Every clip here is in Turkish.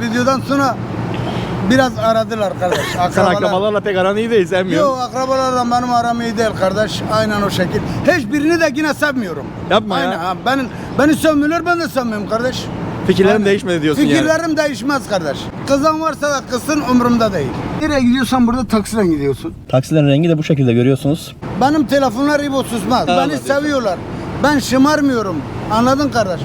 Videodan sonra biraz aradılar kardeş. Sen Akrabalar. akrabalarla pek aran iyi değil sevmiyorsun. Yok akrabalarla benim aram iyi değil kardeş. Aynen o şekil. Hiçbirini de yine sevmiyorum. Yapma ya. Aynen, ha. Benim, beni sevmiyorlar ben de sevmiyorum kardeş. Fikirlerin Aynen. değişmedi diyorsun yani. Fikirlerim değişmez kardeş. Kızan varsa da kızsın umurumda değil. Nereye gidiyorsan burada taksiyle gidiyorsun. Taksilerin rengi de bu şekilde görüyorsunuz. Benim telefonlar İbo susmaz. Beni seviyorlar. Ben şımarmıyorum. Anladın kardeş?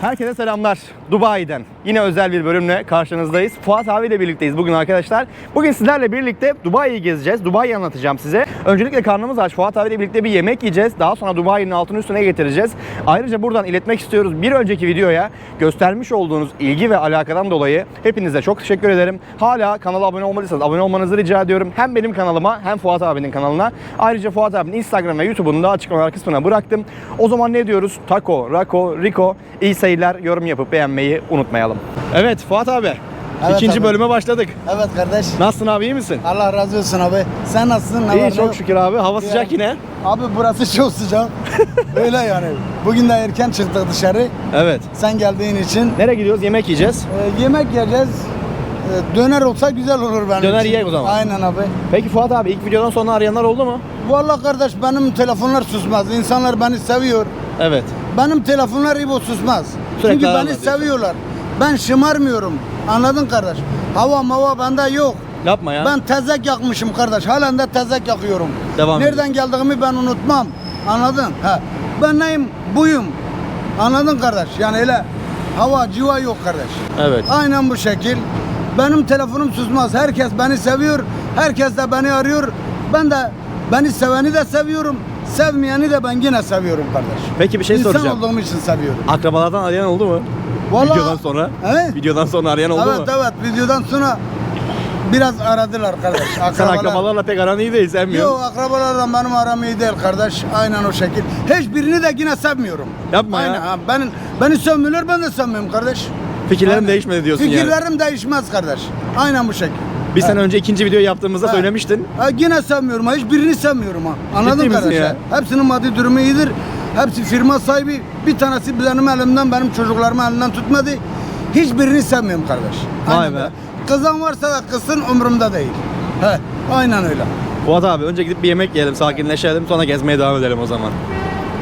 Herkese selamlar. Dubai'den yine özel bir bölümle karşınızdayız. Fuat abiyle birlikteyiz bugün arkadaşlar. Bugün sizlerle birlikte Dubai'yi gezeceğiz. Dubai'yi anlatacağım size. Öncelikle karnımız aç. Fuat abiyle birlikte bir yemek yiyeceğiz. Daha sonra Dubai'nin altını üstüne getireceğiz. Ayrıca buradan iletmek istiyoruz. Bir önceki videoya göstermiş olduğunuz ilgi ve alakadan dolayı hepinize çok teşekkür ederim. Hala kanala abone olmadıysanız abone olmanızı rica ediyorum. Hem benim kanalıma hem Fuat abinin kanalına. Ayrıca Fuat abinin Instagram ve YouTube'unu da açıklamalar kısmına bıraktım. O zaman ne diyoruz? Taco, Rako, Rico. İyi seyirler. Yorum yapıp beğenmeyi unutmayalım. Evet Fuat abi. Evet ikinci abi. bölüme başladık. Evet kardeş. Nasılsın abi iyi misin? Allah razı olsun abi. Sen nasılsın? Ne İyi ne çok yok? şükür abi. Hava sıcak yine. Abi burası çok sıcak. Öyle yani. Bugün de erken çıktık dışarı. Evet. Sen geldiğin için. Nereye gidiyoruz? Yemek yiyeceğiz. Ee, yemek yiyeceğiz. Ee, döner olsa güzel olur benim Döner için. yiyek o zaman. Aynen abi. Peki Fuat abi ilk videodan sonra arayanlar oldu mu? Vallahi kardeş benim telefonlar susmaz. İnsanlar beni seviyor. Evet. Benim telefonlar İbo susmaz. Sürekli Çünkü beni diyorsun. seviyorlar. Ben şımarmıyorum. Anladın kardeş? Hava mava bende yok. Yapma ya. Ben tezek yakmışım kardeş. Halen de tezek yakıyorum. Devam Nereden geldiğimi ben unutmam. Anladın? Ha. Ben neyim? Buyum. Anladın kardeş? Yani öyle hava civa yok kardeş. Evet. Aynen bu şekil. Benim telefonum susmaz. Herkes beni seviyor. Herkes de beni arıyor. Ben de beni seveni de seviyorum. Sevmeyeni de ben yine seviyorum kardeş. Peki bir şey İnsan soracağım. olduğum için seviyorum. Akrabalardan arayan oldu mu? Vallahi- Videodan sonra. He? Videodan sonra arayan oldu evet mu? evet videodan sonra biraz aradılar kardeş. Sen Akrabalar. akrabalarla pek aran iyi değil sevmiyorsun. Yok akrabalarla benim aram iyi değil kardeş. Aynen o şekil. Hiçbirini de yine sevmiyorum. Yapma ya. Aynen, ha. Beni, beni sevmiyorlar ben de sevmiyorum kardeş. Fikirlerin değişmedi diyorsun yani. Fikirlerim değişmez kardeş. Aynen bu şekil. Bir sene önce ikinci video yaptığımızda Ha. söylemiştin. Ha, yine sevmiyorum ha. Hiçbirini sevmiyorum ha. Anladın Ciddi mı misin kardeş? ya? Hepsinin maddi durumu iyidir. Hepsi firma sahibi. Bir tanesi benim elimden, benim çocuklarımı elinden tutmadı. Hiçbirini sevmiyorum kardeş. Vay Aynen be. öyle. Kızan varsa da kızsın umurumda değil. He, aynen öyle. Fuat abi önce gidip bir yemek yiyelim, sakinleşelim sonra gezmeye devam edelim o zaman.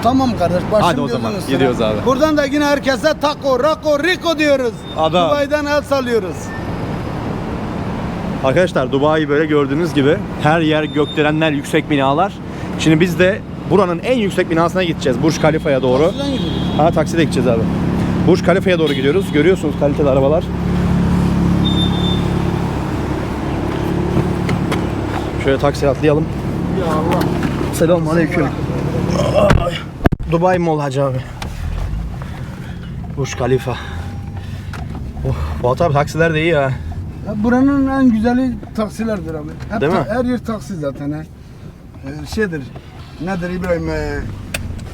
Tamam kardeş başım Hadi o gözün zaman, üstüne. gidiyoruz abi. Buradan da yine herkese taco, rako, rico diyoruz. Adam. Dubai'den el salıyoruz. Arkadaşlar Dubai böyle gördüğünüz gibi her yer gökdelenler, yüksek binalar. Şimdi biz de buranın en yüksek binasına gideceğiz. Burj Khalifa'ya doğru. Taksiden gidiyoruz. Ha taksiyle gideceğiz abi. Burj Khalifa'ya doğru gidiyoruz. Görüyorsunuz kaliteli arabalar. Şöyle taksiye atlayalım. Ya Allah. Selamun aleyküm. Dubai Mall Hacı abi. Burj Khalifa. Oh, Fuat abi taksiler de iyi ya. Ya buranın en güzeli taksilerdir abi. Hep Değil mi? Her yer taksi zaten he. Ee, şeydir. Nedir İbrahim? ee,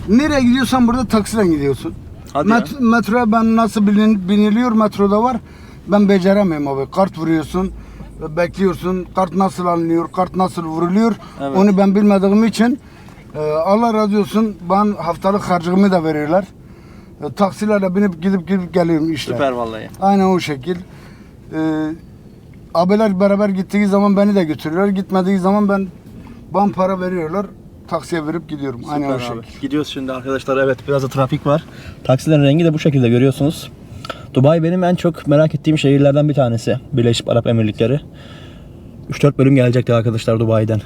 nereye gidiyorsan burada taksiyle gidiyorsun. Hadi Met- metroya ben nasıl bilin, biniliyor metroda var. Ben beceremiyorum abi. Kart vuruyorsun. Bekliyorsun. Kart nasıl alınıyor? Kart nasıl vuruluyor? Evet. Onu ben bilmediğim için ee, Allah razı olsun. Ben haftalık harcımı da veriyorlar. Ee, taksilerle binip gidip gidip geliyorum işte. Süper vallahi. Aynen o şekil. Ee, abiler beraber gittiği zaman beni de götürüyorlar. Gitmediği zaman ben bana para veriyorlar. Taksiye verip gidiyorum. Aynen o Süper abi. şekil. Gidiyoruz şimdi arkadaşlar. Evet biraz da trafik var. Taksilerin rengi de bu şekilde görüyorsunuz. Dubai benim en çok merak ettiğim şehirlerden bir tanesi. Birleşik Arap Emirlikleri. 3-4 bölüm gelecekti arkadaşlar Dubai'den.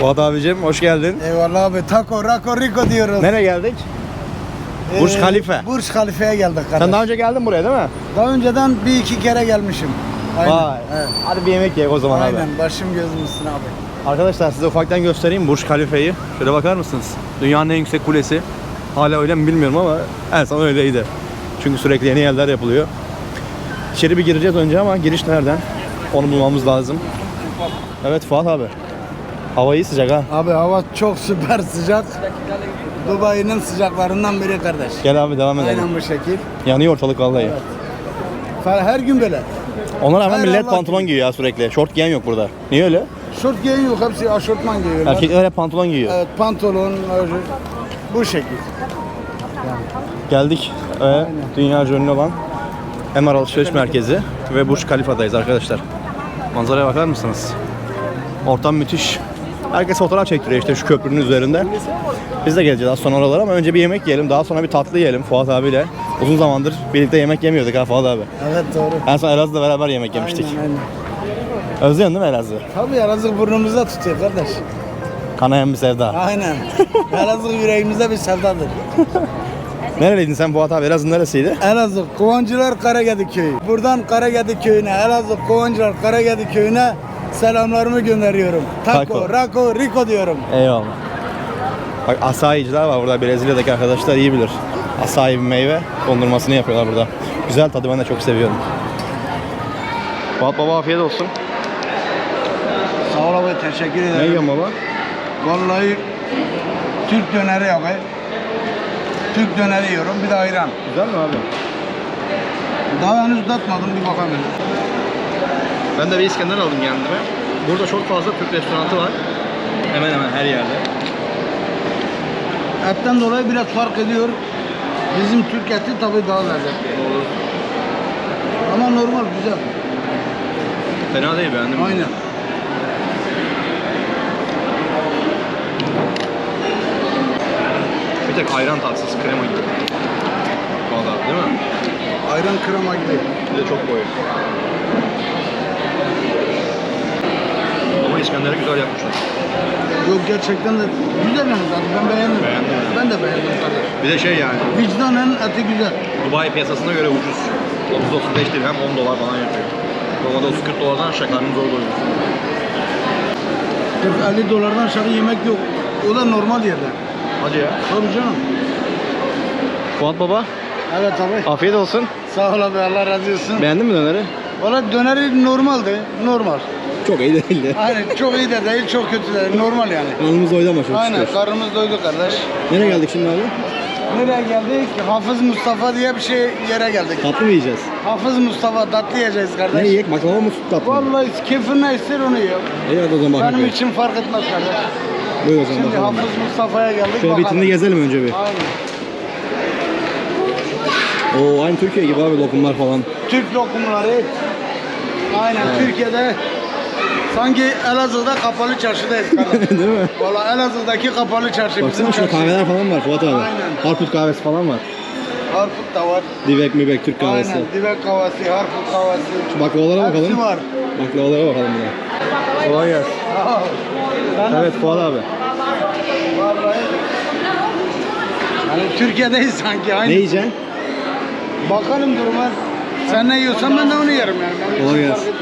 Fuat abicim hoş geldin. Eyvallah abi. Taco, Rako, Rico diyoruz. Nereye geldik? Ee, Burj Khalifa. Burj Khalifa'ya geldik kardeş. Sen daha önce geldin buraya değil mi? Daha önceden bir iki kere gelmişim. Aynen. Vay. Evet. Hadi bir yemek yiyelim o zaman abi. Aynen. Başım gözüm üstüne abi. Arkadaşlar size ufaktan göstereyim Burj Khalifa'yı. Şöyle bakar mısınız? Dünyanın en yüksek kulesi. Hala öyle mi bilmiyorum ama her zaman öyleydi. Çünkü sürekli yeni yerler yapılıyor. İçeri bir gireceğiz önce ama giriş nereden? Onu bulmamız lazım. Evet Fuat abi. Hava iyi sıcak ha. Abi hava çok süper sıcak. Dubai'nin sıcaklarından biri kardeş. Gel abi devam edelim. Aynen bu şekil. Yanıyor ortalık vallahi. Fa- Her gün böyle. Ona rağmen Hayır, millet Allah pantolon giyiyor ya sürekli. Şort giyen yok burada. Niye öyle? Şort giyen yok hepsi aşortman giyiyorlar. Erkekler hep pantolon giyiyor. Evet pantolon bu şekil. Geldik ve dünya ünlü olan MR Alışveriş Merkezi ve Burj Khalifa'dayız arkadaşlar. Manzaraya bakar mısınız? Ortam müthiş. Herkes fotoğraf çektiriyor işte şu köprünün üzerinde. Biz de geleceğiz az sonra oralara ama önce bir yemek yiyelim. Daha sonra bir tatlı yiyelim Fuat abiyle. Uzun zamandır birlikte yemek yemiyorduk ha Fuat abi. Evet doğru. En son Elazığ'da beraber yemek yemiştik. Aynen aynen. Özlüyorsun değil mi Elazığ? Tabii Elazığ burnumuzda tutuyor kardeş. Kanayan bir sevda. Aynen. Elazığ yüreğimizde bir sevdadır. Nereliydin sen Fuat abi? Elazığ neresiydi? Elazığ Kovancılar Karagedi Köyü. Buradan Karagedi Köyü'ne, Elazığ Kovancılar Karagedi Köyü'ne selamlarımı gönderiyorum. Taco, Taco. Rako, Rico diyorum. Eyvallah. Bak asayiciler var burada. Brezilya'daki arkadaşlar iyi bilir. Asayi bir meyve. Dondurmasını yapıyorlar burada. Güzel tadı ben de çok seviyorum. Fuat baba afiyet olsun. Sağ ol abi, teşekkür ederim. Ne yiyorsun baba? Vallahi Türk döneri abi. Türk döneri yiyorum, bir de ayran. Güzel mi abi? Daha henüz tatmadım, bir bakalım. Ben de bir İskender aldım kendime. Burada çok fazla Türk restoranı var. Hemen hemen her yerde. Etten dolayı biraz fark ediyor. Bizim Türk eti tabii daha lezzetli. Ama normal, güzel. Fena değil beğendim. Aynen. Bir tek ayran tatsız krema gibi. Valla değil mi? Ayran krema gibi. Bir de çok koyu. Ama İskender'i güzel yapmışlar. Yok gerçekten de güzel yani zaten ben beğendim. Beğendin mi? Ben de beğendim kardeş. Bir de şey yani Vicdanen eti güzel. Dubai piyasasına göre ucuz. 30-35 dirhem 10 dolar falan yapıyor. Normalde 30-40 dolardan aşağı karnını zor doyuruyorsun. 40-50 dolardan aşağı yemek yok. O da normal yerde. Hadi ya. Tabii canım. Fuat baba Evet abi. afiyet olsun. Sağ ol abi Allah razı olsun. Beğendin mi döneri? Valla döneri normaldi. Normal. Çok iyi değildi. Aynen çok iyi de değil çok kötü de değil. Normal yani. Karnımız doydu ama çok Aynen karnımız doydu kardeş. Nereye geldik şimdi abi? Nereye geldik? Hafız Mustafa diye bir şey yere geldik. Tatlı mı yiyeceğiz? Hafız Mustafa tatlı yiyeceğiz kardeş. Ne yiyek? Baklava mı süt tatlı mı? Vallahi keyfin ne ister onu yiyor. İyi hadi o zaman Benim bakalım. için fark etmez kardeş. Buyur o zaman Şimdi bakalım. Hafız Mustafa'ya geldik Şöyle bakalım. vitrini gezelim önce bir. Aynen. Oo aynı Türkiye gibi abi lokumlar falan. Türk lokumları. Aynen Türkiye'de sanki Elazığ'da kapalı çarşıdayız. Değil mi? Valla Elazığ'daki kapalı çarşı Baksana şurada kahveler falan var Fuat abi. Aynen. Harput kahvesi falan var. Harput da var. Divek mibek Türk kahvesi. Aynen. Divek kahvesi, harput kahvesi. Şu baklavalara Hepsi bakalım. var. Baklavalara bakalım de. Kolay gelsin. Evet Fuat abi. Vallahi. Yani Türkiye'deyiz sanki. Aynı. Ne yiyeceksin? Bakalım duruma. Sen ne yiyorsan ben de onu yerim yani. Kolay gelsin.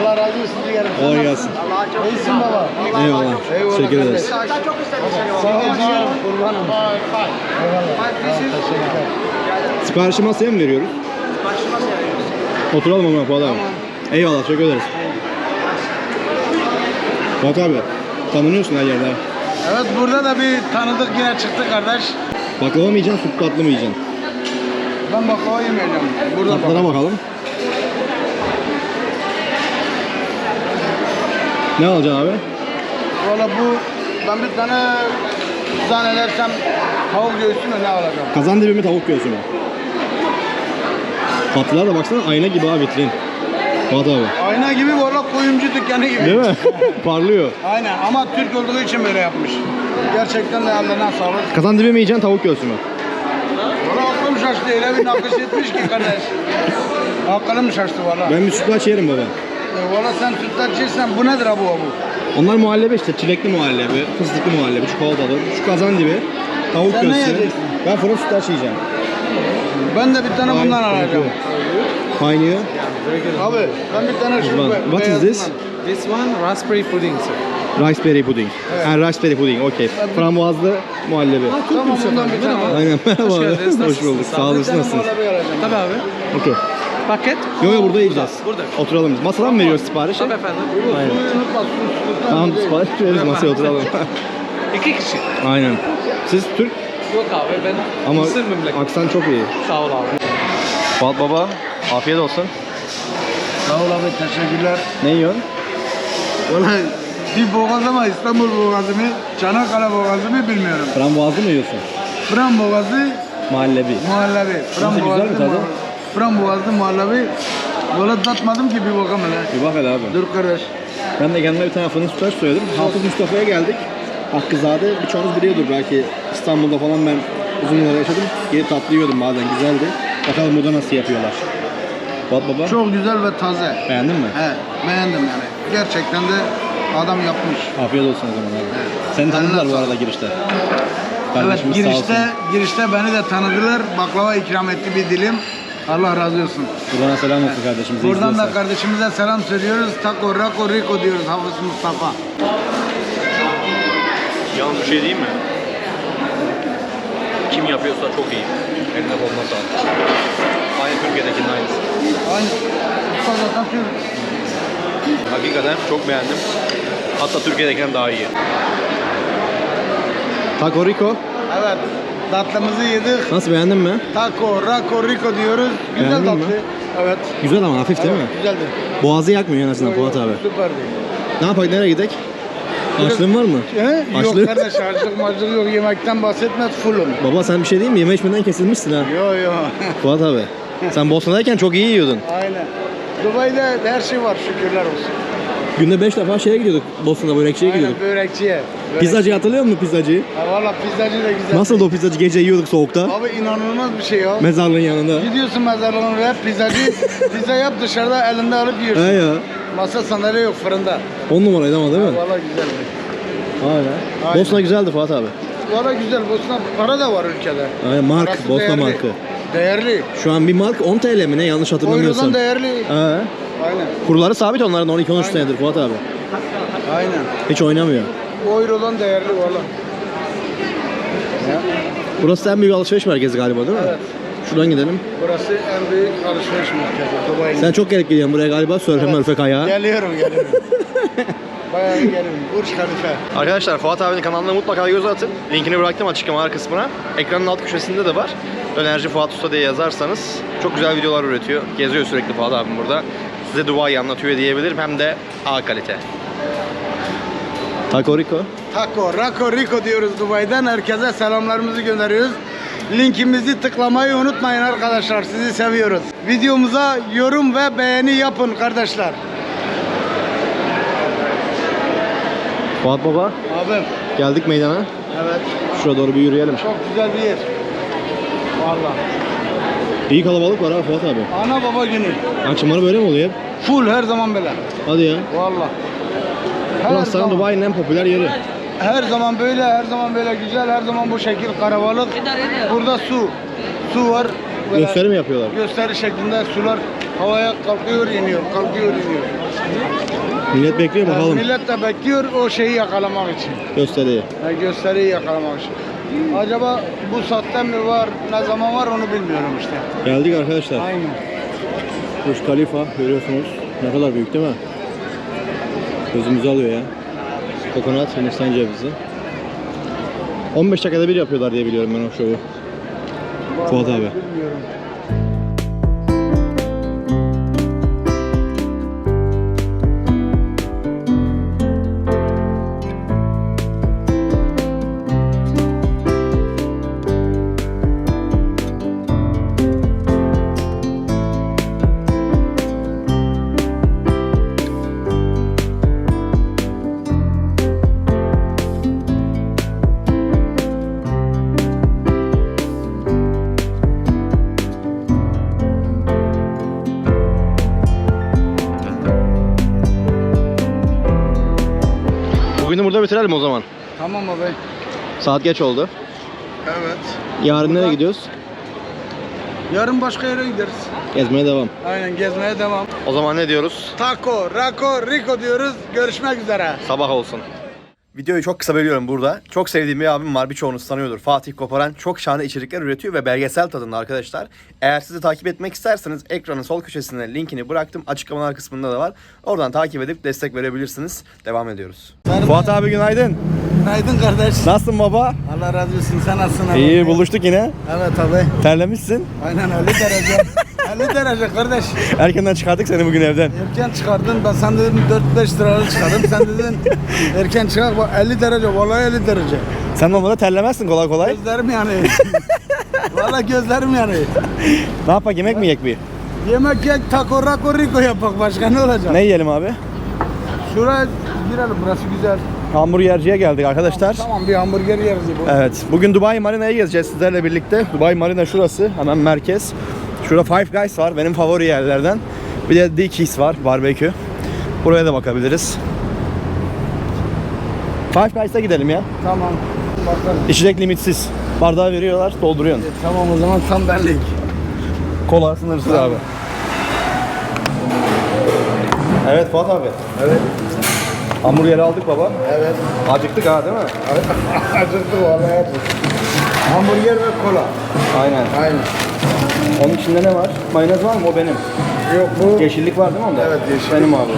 Allah razı olsun diyelim. Kolay gelsin. İyisin baba. Eyvallah. Eyvallah Teşekkür ederiz. Sağ ol canım. Kurbanım. Eyvallah. Teşekkürler. Siparişi masaya mı veriyoruz? Oturalım ama Fuat abi. Eyvallah teşekkür ederiz. Fuat abi tanınıyorsun her yerde. Evet burada da bir tanıdık yine çıktı kardeş. Baklava mı yiyeceksin, süt tatlı mı yiyeceksin? Ben baklava yemeyeceğim. Burada. Tatlara bakalım. Ne alacaksın abi? Valla bu ben bir tane zannedersem tavuk göğsü mü ne alacağım? Kazan dibi mi tavuk göğsü mü? Tatlılar da baksana ayna gibi abi vitrin. Fuat abi. Ayna gibi valla kuyumcu dükkanı gibi. Değil mi? Parlıyor. Aynen ama Türk olduğu için böyle yapmış. Gerçekten de ellerine sağlık. Kazan dibi mi yiyeceksin tavuk göğsü mü? Valla aklım şaştı öyle bir nakış etmiş ki kardeş. Aklım şaştı valla. Ben bir sütlaç yerim baba. E, Valla sen sütlaççıysan bu nedir abu abu? Onlar muhallebi işte çilekli muhallebi, fıstıklı muhallebi, çikolatalı, şu kazan dibi, tavuk Sen ne göğsü. Ben fırın sütlaç yiyeceğim. Ben de bir tane bundan Kaynıyor. alacağım. Kaynıyor. Abi ben bir tane şu What- is beyazından. this? This one, raspberry pudding, sir. Raspberry pudding. Ha, raspberry pudding, okey. Frambuazlı muhallebi. Tamam bundan bir tane. Aynen merhaba abi. geldiniz, Hoş bulduk. Sağ olasın. Nasılsınız? Tabii abi. Okey. Paket? Yo yo burada yiyeceğiz. Burada. Oturalım biz. Masadan mı veriyoruz siparişi? Tabii efendim. Aynen. Tamam sipariş veririz masaya oturalım. İki kişi. Aynen. Siz Türk Yok abi ben ama Mısır memleketi. aksan çok iyi. Sağ ol abi. Fuat Baba afiyet olsun. Sağ ol abi teşekkürler. Ne yiyorsun? Vallahi bir boğaz ama İstanbul boğazı mı, Çanakkale boğazı mı bilmiyorum. Frambuazlı mı yiyorsun? Fram boğazı, Mahallebi. muhallabi. Fram Nasıl, güzel mi tadı? Fram boğazı, muhallabi. Valla tatmadım ki bir bakalım hele. Bir bak hele abi. Dur kardeş. Ben de kendime bir tane fındık sütlaç söyledim. Hafız Mustafa'ya geldik. Hakkızade birçoğunuz biliyordur belki İstanbul'da falan ben uzun yıllar yaşadım. Gelip tatlı yiyordum bazen güzeldi. Bakalım burada nasıl yapıyorlar. Fuat Baba Çok güzel ve taze. beğendin mi? He, beğendim yani. Gerçekten de adam yapmış. Afiyet olsun o zaman abi. Seni tanıdılar bu arada girişte. Evet, Kardeşimiz girişte, girişte beni de tanıdılar. Baklava ikram etti bir dilim. Allah razı olsun. Buradan selam olsun kardeşimize Buradan da izliyorsa. kardeşimize selam söylüyoruz. Taco, Raco, Rico diyoruz Hafız Mustafa. Yalnız bir şey diyeyim mi? Kim yapıyorsa çok iyi. Eline koluna sağlık. Aynı Türkiye'dekinin aynısı. Aynı. Usta zaten Türk. Hakikaten çok beğendim. Hatta Türkiye'dekinden daha iyi. Taco Rico. Evet. Tatlımızı yedik. Nasıl beğendin mi? Taco, Raco, Rico diyoruz. Güzel Beğendin tatlı. mi? Evet. Güzel ama hafif değil mi? Güzeldi. Boğazı yakmıyor en azından Fuat abi. Süperdi. Ne yapalım nereye gidek? Açlığın var mı? He? Açlık. Yok kardeş açlık macılık yok. Yemekten bahsetmez fullum. Baba sen bir şey diyeyim mi? Yeme içmeden kesilmişsin ha. Yo yo. Fuat abi. Sen Bosna'dayken çok iyi yiyordun. Aynen. Dubai'de her şey var şükürler olsun. Günde 5 defa şeye gidiyorduk. Bosna'da börekçiye Aynen gidiyorduk. börekçiye. Börek- Pizzacı hatırlıyor musun pizzacıyı? Ha, Valla pizzacı da güzel. Nasıl o pizzacı gece yiyorduk soğukta? Abi inanılmaz bir şey ya. Mezarlığın yanında. Gidiyorsun mezarlığına ve pizzacı pizza yap dışarıda elinde alıp yiyorsun. He ya. Masa sandalye yok fırında. 10 numaraydı ama değil mi? Valla güzeldi. Aynen. Aynen. Bosna güzeldi Fuat abi. Valla güzel. Bosna para da var ülkede. Aynen mark, Parası Bosna değerli. markı. Değerli. Şu an bir mark 10 TL mi ne yanlış hatırlamıyorsam. Euro'dan değerli. He. Aynen. Kurları sabit onların 12-13 senedir Fuat abi. Aynen. Hiç oynamıyor. Euro'dan değerli valla. Burası en büyük alışveriş merkezi galiba değil mi? Evet. Şuradan gidelim. Burası en büyük alışveriş merkezi. Dubai'nin. Sen çok gelip gidiyorsun buraya galiba sörfe Evet. mörfe kayağa. Geliyorum geliyorum. Bayağı geliyorum. Burç Khalife. Arkadaşlar Fuat abinin kanalına mutlaka göz atın. Linkini bıraktım açıklamalar kısmına. Ekranın alt köşesinde de var. Dönerci Fuat Usta diye yazarsanız çok güzel videolar üretiyor. Geziyor sürekli Fuat abim burada. Size Dubai'yi anlatıyor diyebilirim. Hem de A kalite. Taco Rico. Taco, Raco, Rico diyoruz Dubai'den. Herkese selamlarımızı gönderiyoruz. Linkimizi tıklamayı unutmayın arkadaşlar. Sizi seviyoruz. Videomuza yorum ve beğeni yapın kardeşler. Fuat Baba Abim. geldik meydana. Evet. Şuraya doğru bir yürüyelim. Çok güzel bir yer. Vallahi. İyi kalabalık var ha Fuat abi. Ana baba günü. Akşamları böyle mi oluyor? Full her zaman böyle. Hadi ya. Her Burası sana Dubai'nin en popüler yeri. her zaman böyle, her zaman böyle güzel, her zaman bu şekil karabalık. Burada su. Su var. Böyle Gösteri mi yapıyorlar? Gösteri şeklinde sular havaya kalkıyor, iniyor, kalkıyor, iniyor. Millet bekliyor Yani bakalım. millet de bekliyor o şeyi yakalamak için. Gösteriyi. Yani gösteriyi yakalamak için. Acaba bu saatte mi var, ne zaman var onu bilmiyorum işte. Geldik arkadaşlar. Aynen. Burj Khalifa görüyorsunuz. Ne kadar büyük değil mi? Gözümüzü alıyor ya. Kokonat, Hindistan cevizi. 15 dakikada bir yapıyorlar diye biliyorum ben o şovu. Fuat abi. Bilmiyorum. Bitirelim o zaman. Tamam abi. Saat geç oldu. Evet. Yarın nereye Burada- gidiyoruz? Yarın başka yere gideriz. Gezmeye devam. Aynen gezmeye devam. O zaman ne diyoruz? Taco, Raco, Rico diyoruz. Görüşmek üzere. Sabah olsun. Videoyu çok kısa bölüyorum burada. Çok sevdiğim bir abim var. Birçoğunuz tanıyordur. Fatih Koparan çok şahane içerikler üretiyor ve belgesel tadında arkadaşlar. Eğer sizi takip etmek isterseniz ekranın sol köşesine linkini bıraktım. Açıklamalar kısmında da var. Oradan takip edip destek verebilirsiniz. Devam ediyoruz. Merhaba. Fuat abi günaydın. Günaydın kardeş. Nasılsın baba? Allah razı olsun. Sen nasılsın abi? İyi buluştuk yine. Evet abi. Terlemişsin. Aynen öyle derece. 50 derece kardeş. Erkenden çıkardık seni bugün evden. Erken çıkardın ben sen dedim 4-5 liralık çıkardım sen dedin erken çıkar bak 50 derece vallahi 50 derece. Sen normalde terlemezsin kolay kolay. Gözlerim yanıyor. vallahi gözlerim yanıyor. Ne yapak yemek mi yiyek bir? Yemek yek taco rako rico yapak başka ne olacak? Ne yiyelim abi? Şuraya girelim burası güzel. Hamburgerciye geldik arkadaşlar. Tamam bir hamburger yeriz. Bu. Evet. Bugün Dubai Marina'yı gezeceğiz sizlerle birlikte. Dubai Marina şurası. Hemen merkez. Şurada Five Guys var. Benim favori yerlerden. Bir de Dickies var. Barbekü. Buraya da bakabiliriz. Five Guys'a gidelim ya. Tamam. Bakalım. İçecek limitsiz. Bardağı veriyorlar, dolduruyorsun. Tamam o zaman tam benlik. Kola sınırsız abi. Evet Fuat abi. Evet. Hamburgeri aldık baba. Evet. Acıktık ha değil mi? Acıktı vallahi acıktı. Hamburger ve kola. Aynen. Aynen. Onun içinde ne var? Mayonez var mı? O benim. Yok bu Yeşillik var değil mi onda? Evet, yeşillik. Benim abi.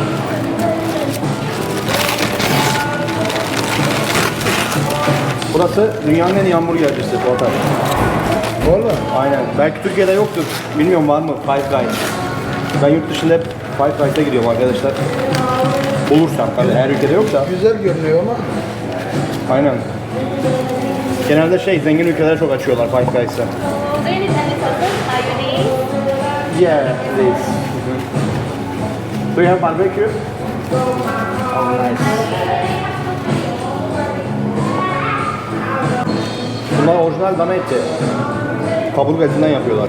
Burası dünyanın en iyi hamburgercisi Fuat abi. kola. Aynen. Belki Türkiye'de yoktur. Bilmiyorum var mı Five Guys. Ben yurt dışında hep Five Guys'a gidiyorum arkadaşlar. Bulursam tabii her ülkede yok da. Güzel görünüyor ama Aynen. Genelde şey zengin ülkeler çok açıyorlar Five Guys'ı. Yeah, please. Do you have barbecue? Oh, nice. Bunlar orijinal dana eti. Kaburga etinden yapıyorlar.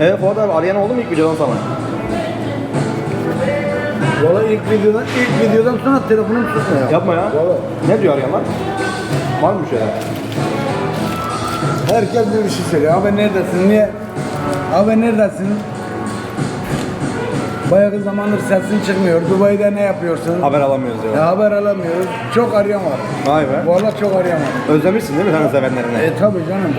Evet Fuat abi arayan oldu mu ilk videodan sonra? Valla ilk videodan ilk videodan sonra telefonum susmuyor. Yapma ya. Valla. Ne diyor arayanlar? Var mı bir şeyler? Herkes bir şey söylüyor. Abi neredesin? Niye? Abi neredesin? Bayağı zamandır sesin çıkmıyor. Dubai'de ne yapıyorsun? Haber alamıyoruz diyor. Ya haber alamıyoruz. Çok arayan var. Vay be. Valla çok arayan var. Özlemişsin değil mi sen sevenlerini? E tabi canım.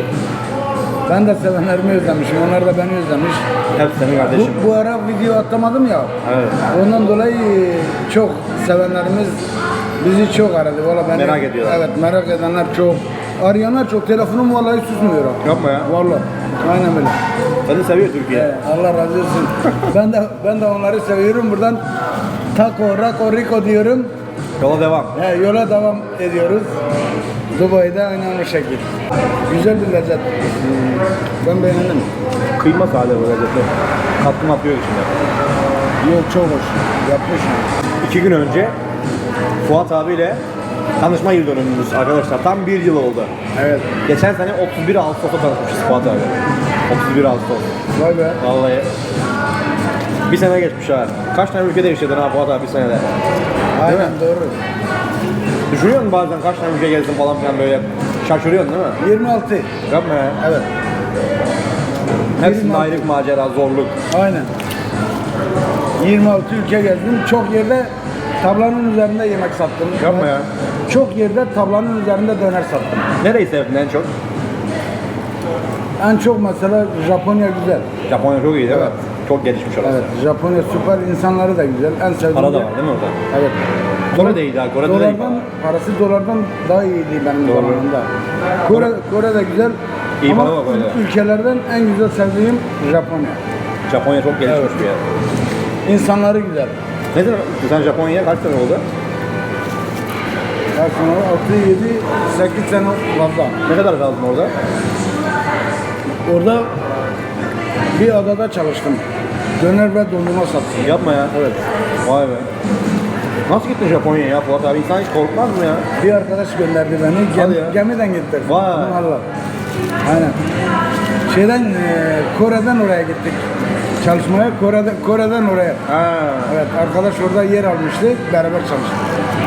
Ben de sevenlerimi özlemişim. Onlar da beni özlemiş. Hepsi senin kardeşim. Bu, bu ara video atamadım ya. Evet. Ondan dolayı çok sevenlerimiz bizi çok aradı. Valla beni, Merak ediyorlar. Evet merak edenler çok. Arayanlar çok. Telefonum vallahi susmuyor. Yapma ya. Vallahi. Aynen böyle. Seni seviyor Türkiye. Ee, Allah razı olsun. ben de ben de onları seviyorum. Buradan taco, rako, rico diyorum. Yola devam. He, yola devam ediyoruz. Dubai'de aynen o şekil. Güzel bir lezzet. Ben beğendim. Kıyma sade bu lezzetli. Katkı atıyor içinde. Yok çok hoş. Yapmış. İki gün önce Fuat abiyle tanışma yıl dönümümüz arkadaşlar. Tam bir yıl oldu. Evet. Geçen sene 31 Ağustos'ta tanışmışız Fuat abi. 31 Ağustos. Vay be. Vallahi. Bir sene geçmiş ha. Kaç tane ülkede yaşadın ha Fuat abi bir senede. Aynen doğru. Düşünüyor musun bazen kaç tane ülke gezdin falan filan böyle şaşırıyorsun değil mi? 26. Yapma ya. Evet. Hepsinde 26. ayrı bir macera, zorluk. Aynen. 26 ülke gezdim. Çok yerde tablanın üzerinde yemek sattım. Yapma ya. Çok yerde tablanın üzerinde döner sattım. Nereyi sevdin en çok? En çok mesela Japonya güzel. Japonya çok iyi değil mi? Evet. Çok gelişmiş orası. Evet, Japonya süper, insanları da güzel. En sevdiğim Para da yer- var değil mi orada? Evet. Kore de iyiydi ha. Kore'de de iyi Dolardan, parası dolardan daha iyiydi benim Doğru. zamanımda. Kore, Kore de güzel. İyi Ama para var Kore'de. ülkelerden en güzel sevdiğim Japonya. Japonya çok gelişmiş Evet. bir yer. İnsanları güzel. Ne zaman sen Japonya'ya kaç sene oldu? Sene oldu? 6, 7, 8 sene fazla. Ne kadar kaldın orada? Orada bir adada çalıştım. Döner ve dondurma sattım. Yapma ya. Evet. Vay be. Nasıl gittin Japonya'ya ya Fuat abi? İnsan hiç korkmaz mı ya? Bir arkadaş gönderdi beni. Hadi ya. gemiden getirdi. Vay. Allah. Aynen. Şeyden e, Kore'den oraya gittik. Çalışmaya Kore'den Kore'den oraya. Ha. Evet arkadaş orada yer almıştı. Beraber çalıştık.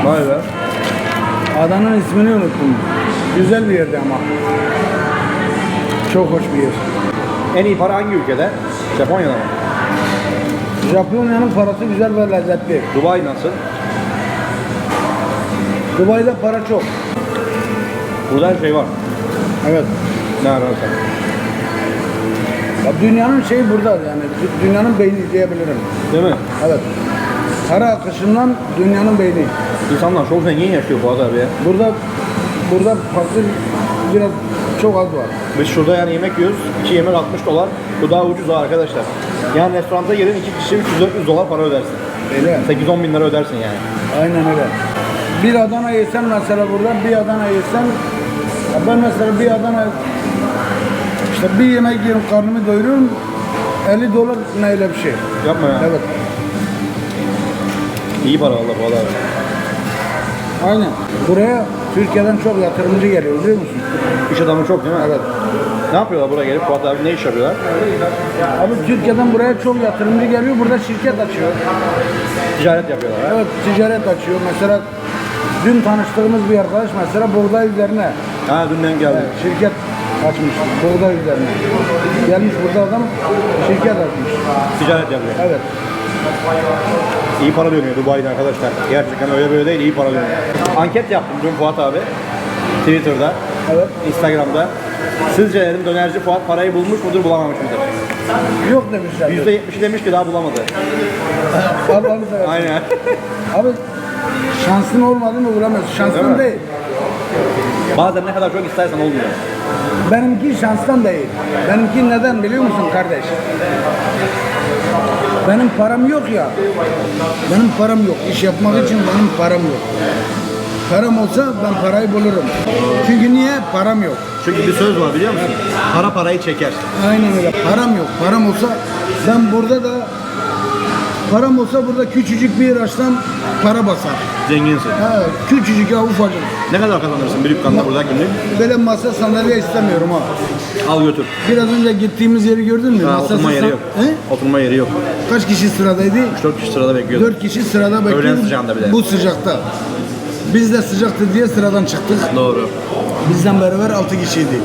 Vay be. Adanın ismini unuttum. Güzel bir yerdi ama. Çok hoş bir yer. En iyi para hangi ülkede? Japonya'da mı? Japonya'nın parası güzel ve lezzetli. Dubai nasıl? Dubai'de para çok. Burada her şey var. Evet. Ne ararsan. Ya dünyanın şeyi burada yani. Dü- Dünyanın beyni diyebilirim. Değil mi? Evet. Para akışından dünyanın beyni. İnsanlar çok zengin yaşıyor Fuat abi ya. Burada burada farklı biraz Çok az var. Biz şurada yani yemek yiyoruz. 2 yemek 60 dolar. Bu daha ucuz ha arkadaşlar. Yani restoranta girin 2 kişi 300-400 dolar para ödersin. Öyle. 8-10 bin lira ödersin yani. Aynen öyle. Bir Adana yesen mesela burada bir Adana yesen ya ben mesela bir Adana işte bir yemek yiyorum karnımı doyuruyorum 50 dolar ne öyle bir şey. Yapma ya. Evet. İyi para valla bu adam. Aynen. Buraya Türkiye'den çok yatırımcı geliyor biliyor musun? İş adamı çok değil mi? Evet. Ne yapıyorlar buraya gelip? Fuat abi ne iş yapıyorlar? Abi Türkiye'den buraya çok yatırımcı geliyor. Burada şirket açıyor. Ticaret yapıyorlar ha? Evet ticaret açıyor. Mesela dün tanıştığımız bir arkadaş mesela buğday üzerine Ha dünden geldi. evet, şirket açmış. Buğday üzerine. Gelmiş burada adam şirket açmış. Ticaret yapıyor. Evet. İyi para dönüyor Dubai'de arkadaşlar. Gerçekten öyle böyle değil iyi para dönüyor. Anket yaptım dün Fuat abi. Twitter'da, Evet. Instagram'da. Sizce dedim dönerci Fuat parayı bulmuş mudur bulamamış mıdır? Yok demişler. %70'i demiş ki daha bulamadı. Allah'ını seversen. Aynen. Abi şansın olmadı mı bulamıyorsun. Değil mi? Şansın değil. Bazen ne kadar çok istersen olmuyor. Benimki şanstan değil. Benimki neden biliyor musun kardeş? Benim param yok ya. Benim param yok. İş yapmak için benim param yok. Param olsa ben parayı bulurum. Çünkü niye? Param yok. Çünkü bir söz var biliyor musun? Para parayı çeker. Aynen öyle. Param yok. Param olsa ben burada da param olsa burada küçücük bir yer açsam para basar. Zenginsin. Ha, küçücük ya ufacık. Ne kadar kazanırsın bir dükkanda burada günlük? Böyle masa sandalye istemiyorum ha. Al götür. Biraz önce gittiğimiz yeri gördün mü? Ha, Masası oturma yeri yok. He? Oturma yeri yok. Kaç kişi sıradaydı? 4 kişi sırada bekliyordu. 4 kişi sırada bekliyor. sıcağında bir de. Bu sıcakta. Biz de sıcaktı diye sıradan çıktık. Doğru. Bizden beraber 6 kişiydi.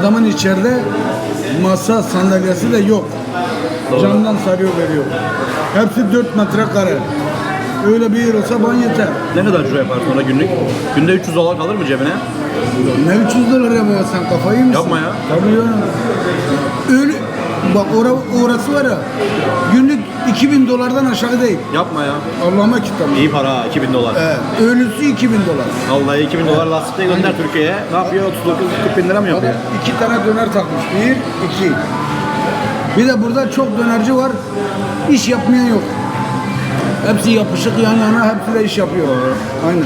Adamın içeride masa sandalyesi de yok. Doğru. Camdan sarıyor veriyor. Hepsi 4 metrekare. Öyle bir olsa bana yeter. Ne kadar ciro yaparsın ona günlük? Günde 300 dolar kalır mı cebine? Ne 300 dolar yapıyor sen kafayı mısın? Yapma ya. Tabii ya. Öyle bak ora, orası var ya günlük 2000 dolardan aşağı değil. Yapma ya. Allah'ıma kitabı. İyi para ha 2000 dolar. Evet, ölüsü 2000 dolar. Vallahi 2000 dolar lastikle gönder Türkiye'ye. Ne yapıyor? 39-40 bin lira mı yapıyor? İki tane döner takmış. Bir, iki. Bir de burada çok dönerci var. İş yapmayan yok. Hepsi yapışık yan yana, hepsi de iş yapıyor. Aynen.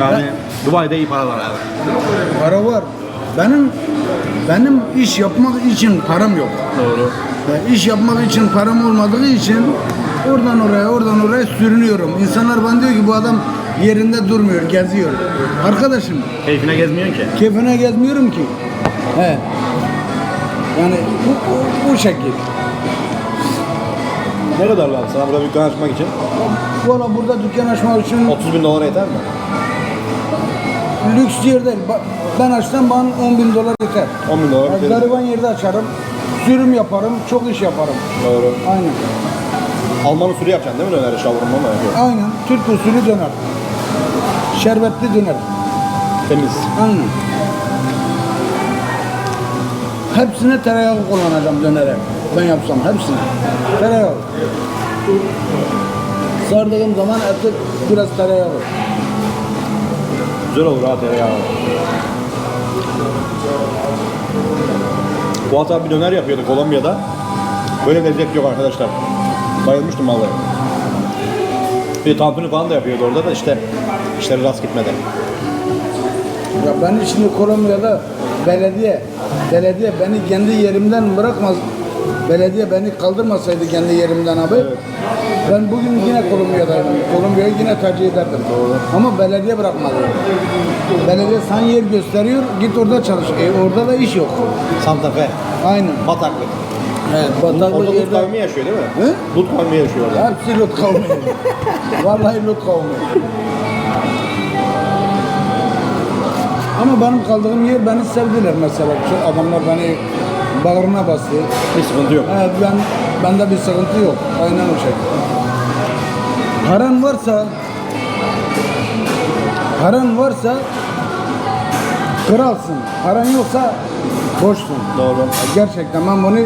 Yani Dubai'de iyi paralar abi. Para var. Benim benim iş yapmak için param yok. Doğru. Ben iş yapmak için param olmadığı için oradan oraya, oradan oraya sürünüyorum. İnsanlar bana diyor ki bu adam yerinde durmuyor, geziyor. Arkadaşım, Keyfine gezmiyorsun ki. keyfine gezmiyorum ki. He. Yani bu, bu, bu şekil. Ne kadar lazım sana burada dükkan açmak için? Valla burada dükkan açmak için 30 bin dolar yeter mi? lüks yer değil. Ba- Ben açsam bana 10 bin dolar yeter. 10 bin dolar biterir. gariban yerde açarım. Sürüm yaparım, çok iş yaparım. Doğru. Aynen. Alman usulü yapacaksın değil mi döneri şavurma mı yapıyor? Aynen. Türk usulü döner. Şerbetli döner. Temiz. Aynen. Hepsine tereyağı kullanacağım dönere. Ben yapsam hepsine. Tereyağı. Sardığım zaman eti biraz tereyağı. Güzel olur ha tereyağı. Fuat abi döner yapıyordu Kolombiya'da. Böyle lezzet yok arkadaşlar. Bayılmıştım vallahi. Bir tantuni falan da yapıyordu orada da işte işleri rast gitmedi. Ya ben şimdi Kolombiya'da belediye, belediye beni kendi yerimden bırakmaz. Belediye beni kaldırmasaydı kendi yerimden abi. Ben bugün yine Kolombiya'daydım. Kolombiya'yı yine tercih ederdim. Ama belediye bırakmadı. Belediye sana yer gösteriyor, git orada çalış. E, orada da iş yok. Santa Fe. Aynen. Bataklık. Evet, bataklık Orada Lut kavmi yaşıyor değil mi? He? Lut kavmi yaşıyor orada. Hepsi Lut kavmi. Vallahi Lut kavmi. Ama benim kaldığım yer beni sevdiler mesela. Şu adamlar beni bağrına bastı. Bir sıkıntı yok. Evet ben bende bir sıkıntı yok. Aynen o şekilde. Paran varsa paran varsa kralsın. Paran yoksa boşsun. Doğru. Gerçekten ben bunu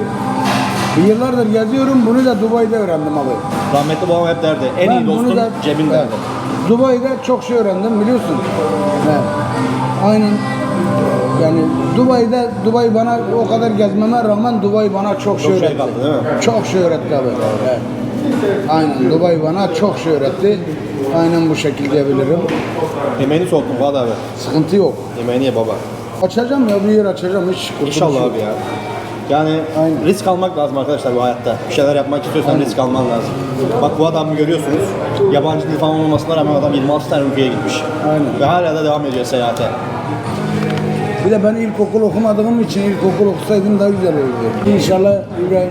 yıllardır geziyorum. Bunu da Dubai'de öğrendim abi. Rahmetli babam hep derdi. En iyi Ben bunu dostun da- cebin derdi. Evet. Dubai'de çok şey öğrendim biliyorsun. Evet. Aynen. Yani Dubai'de Dubai bana o kadar gezmeme rağmen Dubai bana çok şey şey öğretti. kattı, değil mi? Çok şey öğretti abi. Evet. Aynen Dubai bana çok şey öğretti. Aynen bu şekilde diyebilirim. Yemeğini soğuttun Fuat abi. Sıkıntı yok. Yemeğini ye baba. Açacağım ya bir yer açacağım hiç İnşallah yok. abi ya. Yani Aynen. risk almak lazım arkadaşlar bu hayatta. Bir şeyler yapmak istiyorsan risk alman lazım. Bak bu adamı görüyorsunuz. Yabancı dil falan olmasına rağmen adam 26 tane ülkeye gitmiş. Aynen. Ve hala da devam ediyor seyahate. Bir de ben ilkokul okumadığım için ilkokul okusaydım daha güzel olurdu. İnşallah İbrahim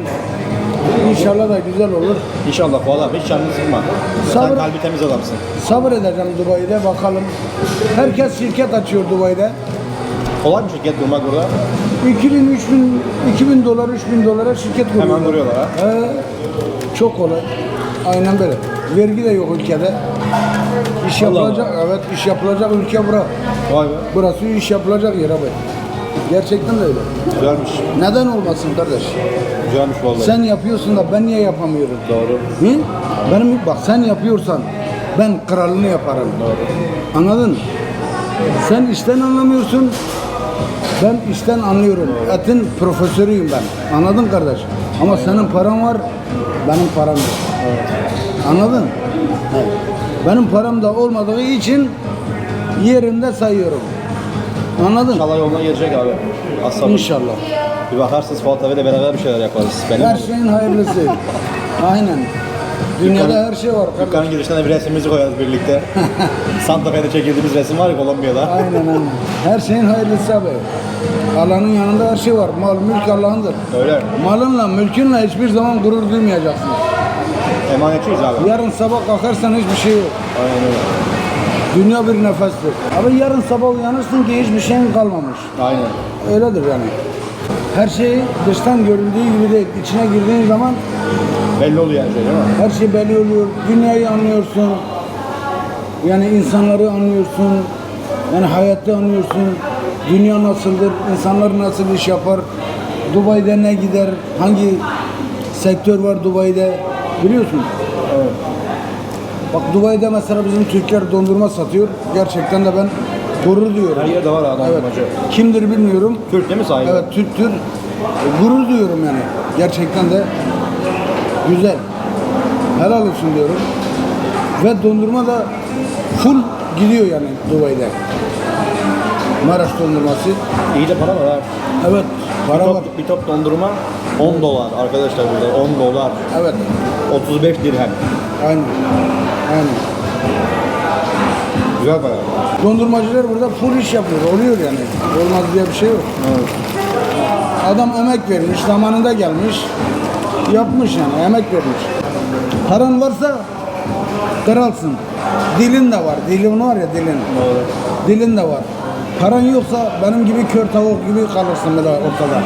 İnşallah da güzel olur. İnşallah abi hiç canını sıkma. Sabır. Sen kalbi temiz adamsın. Sabır edeceğim Dubai'de bakalım. Herkes şirket açıyor Dubai'de. Kolay mı şirket kurmak burada? 2000, 3000, 2000 dolar, 3000 dolara şirket kuruyorlar. Hemen kuruyorlar ha. He, çok kolay. Aynen böyle. Vergi de yok ülkede. İş Allah yapılacak, evet iş yapılacak ülke bura. Vay be. Burası iş yapılacak yer abi. Gerçekten de öyle. Güzelmiş. Neden olmasın kardeş? Güzelmiş vallahi. Sen yapıyorsun da ben niye yapamıyorum? Doğru. Hı? Benim bak sen yapıyorsan ben kralını yaparım. Anladın? mı? Sen işten anlamıyorsun. Ben işten anlıyorum. Etin profesörüyüm ben. Anladın kardeş? Ama senin paran var, benim param yok. Anladın? Evet. Benim param da olmadığı için yerinde sayıyorum. Anladın? İnşallah yoluna gelecek abi. Sabır. İnşallah. Bir bakarsınız Fuat abiyle beraber bir şeyler yaparız. Benim Her şeyin hayırlısı. Aynen. Dünyada Dükkan- her şey var. kardeş. Dükkanın girişine bir resmimizi koyarız birlikte. Santa Fe'de çekildiğimiz resim var ya Kolombiya'da. Aynen aynen. Her şeyin hayırlısı abi. Allah'ın yanında her şey var. Mal, mülk Allah'ındır. Öyle. Malınla, mülkünle hiçbir zaman gurur duymayacaksın. Emanetçiyiz abi. Yarın sabah kalkarsan hiçbir şey yok. Aynen öyle. Dünya bir nefestir. Abi yarın sabah uyanırsın ki hiçbir şeyin kalmamış. Aynen. Öyledir yani. Her şey dıştan görüldüğü gibi değil. İçine girdiğin zaman Belli oluyor her şey değil mi? her şey belli oluyor. Dünyayı anlıyorsun. Yani insanları anlıyorsun. Yani hayatta anlıyorsun. Dünya nasıldır? insanlar nasıl iş yapar? Dubai'de ne gider? Hangi sektör var Dubai'de? Biliyorsun. Bak Dubai'de mesela bizim Türkler dondurma satıyor. Gerçekten de ben gurur duyuyorum. Her yerde var adam Evet. Kimdir bilmiyorum. Türk değil mi sahibi? Evet Türktür. Gurur duyuyorum yani. Gerçekten de güzel. Helal olsun diyorum. Ve dondurma da full gidiyor yani Dubai'de. Maraş dondurması. İyi de para var ha. Evet. Bir Para var. top, bir top dondurma 10 dolar arkadaşlar burada 10 dolar. Evet. 35 dirhem. Aynen. Aynen. Güzel para. Dondurmacılar burada full iş yapıyor. Oluyor yani. Olmaz diye bir şey yok. Adam emek vermiş, zamanında gelmiş. Yapmış yani, emek vermiş. Paran varsa kralsın. Dilin de var. Dilin var ya dilin. Dilin de var. Paran yoksa benim gibi kör tavuk gibi kalırsın böyle ortada.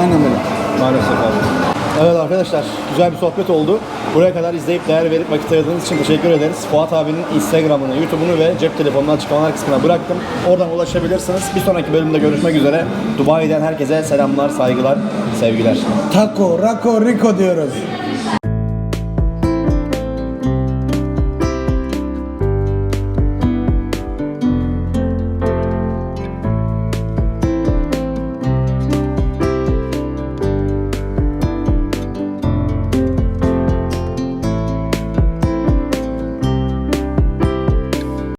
Aynen böyle. Maalesef abi. Evet arkadaşlar güzel bir sohbet oldu. Buraya kadar izleyip değer verip vakit ayırdığınız için teşekkür ederiz. Fuat abinin Instagram'ını, YouTube'unu ve cep telefonunu açıklamalar kısmına bıraktım. Oradan ulaşabilirsiniz. Bir sonraki bölümde görüşmek üzere. Dubai'den herkese selamlar, saygılar, sevgiler. Taco, Rako, Rico diyoruz.